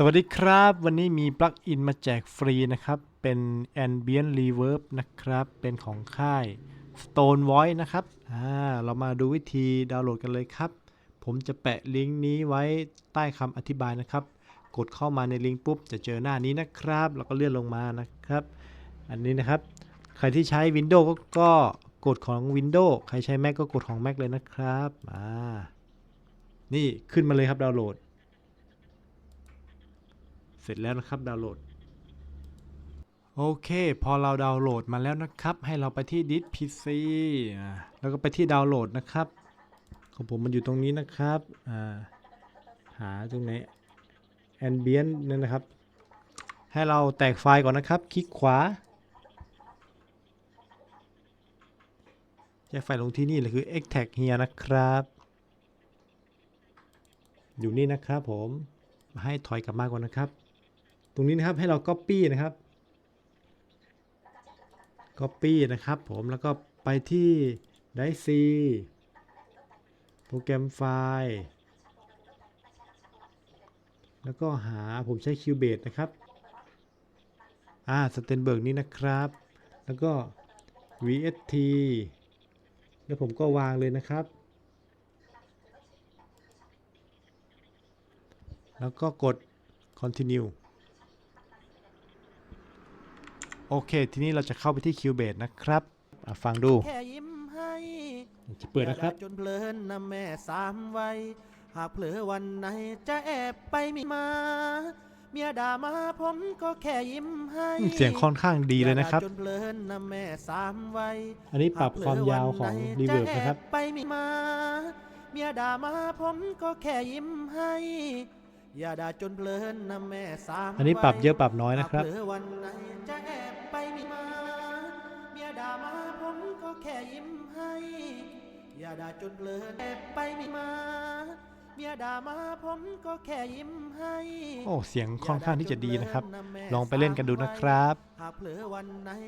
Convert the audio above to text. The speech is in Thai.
สวัสดีครับ วันนี้มีปลั๊กอินมาแจกฟรีนะครับ เป็น Ambient Reverb นะครับ เป็นของค่าย Stone Voice นะครับอ่าเรามาดูวิธีดาวน์โหลดกันเลยครับ ผมจะแปะลิงก์นี้ไว้ใต้คำอธิบายนะครับ กดเข้ามาในลิงก์ปุ๊บ จะเจอหน้านี้นะครับ แล้วก็เลื่อนลงมานะครับ อันนี้นะครับ ใครที่ใช้ Windows ก็กกดของ Windows ใครใช้ Mac ก็กดของ Mac เลยนะครับอ่านี่ขึ้นมาเลยครับดาวน์โหลด สร็จแล้วนะครับดาวน์โหลด โอเค พอเราดาวน์โหลดมาแล้วนะครับ ให้เราไปที่ดิส PC อ่าแล้วก็ไปที่ดาวน์โหลดนะครับ ของผมมันอยู่ตรงนี้นะครับหาตรงไหน Ambient นั่นนะครับ ให้เราแตกไฟล์ก่อนนะครับ คลิกขวาแยกไฟล์ลงที่นี่เลยคือ extract here นะครับ อยู่นี่นะครับผมมาให้ถอยกลับมาก่อนนะครับ รงนี้นะครับให้เรา Copy นะครับ Copy นะครับผมแล้วก็ไปที่ Drive C โปรแกรมไฟล์ แล้วก็หาผมใช้ Cubase นะครับอ่า Stenberg นี้นะครับ แล้วก็ VST แล้วผมก็วางเลยนะครับ แล้วก็กด continue โอเค ทีนี้เราจะเข้าไปที่ Cubase นะครับอะฟังดู แค่ยิ้มให้จะเปิดนะครับ อย่าจนเพลินนะแม่สามวัยหากเผลอวันไหนจะแอบไปมีมา เมียด่ามาผมก็แค่ยิ้มให้เสียงค่อนข้างดีเลยนะครับ อาด่าจนเพลินนะแม่สามวัย อันนี้ปรับความยาวของ Reverb นะครับ ไปมีมา เมียด่ามาผมก็แค่ยิ้มให้ อย่าด่าจนเพลินนะแม่สามอันนี้ปรับเยอะปรับน้อยนะครับ หากเผลอวันไหน ค่ยิ้มให้ อย่าด่าจนเพลินแอบไปมีมา เมียด่ามาผมก็แค่ยิ้มให้โอ้ เสียงค่อนข้างที่จะดีนะครับ ลองไปเล่นกันดูนะครับ หากเผลอวันไหน